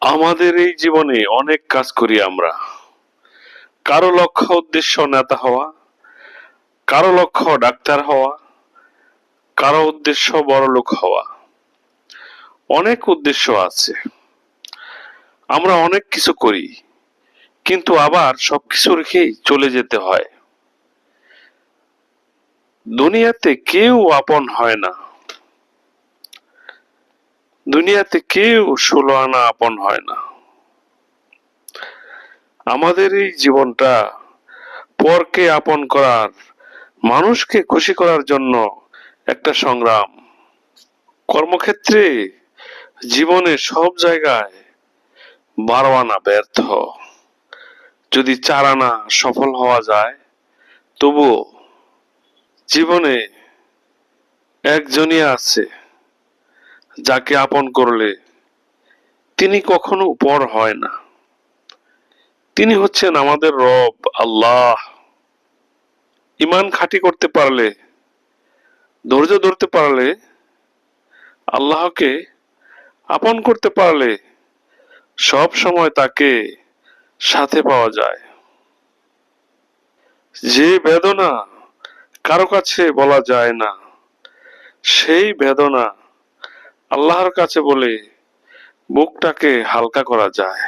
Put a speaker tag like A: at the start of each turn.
A: আমাদের এই জীবনে অনেক কাজ করি আমরা। কারও লক্ষ্য, উদ্দেশ্য নেতা হওয়া, কারও লক্ষ্য ডাক্তার হওয়া, কারও উদ্দেশ্য বড় লোক হওয়া। অনেক উদ্দেশ্য আছে। আমরা অনেক কিছু করি, কিন্তু আবার সবকিছু রেখেই চলে যেতে হয়। দুনিয়াতে কেউ আপন হয় না। দুনিয়াতে কেউ ষোলো আনা আপন হয় না। আমাদের এই জীবনটা পরকে আপন করার, মানুষকে খুশি করার জন্য একটা সংগ্রাম। কর্মক্ষেত্রে জীবনে সব জায়গায় বারো আনা ব্যর্থ। যদি চার আনা সফল হওয়া যায়, তবুও জীবনে একজনই আছে। যাকে আপন করলে তিনি কখনো পর হয় না। তিনি হচ্ছেন আমাদের রব, আল্লাহ। ইমান খাঁটি করতে পারলে, ধৈর্য ধরতে পারলে, আল্লাহকে আপন করতে পারলে সব সময় তাকে সাথে পাওয়া যায়। যে বেদনা কারও কাছে বলা যায় না, সেই বেদনা আল্লাহর কাছে বলে বুকটাকে হালকা করা যায়।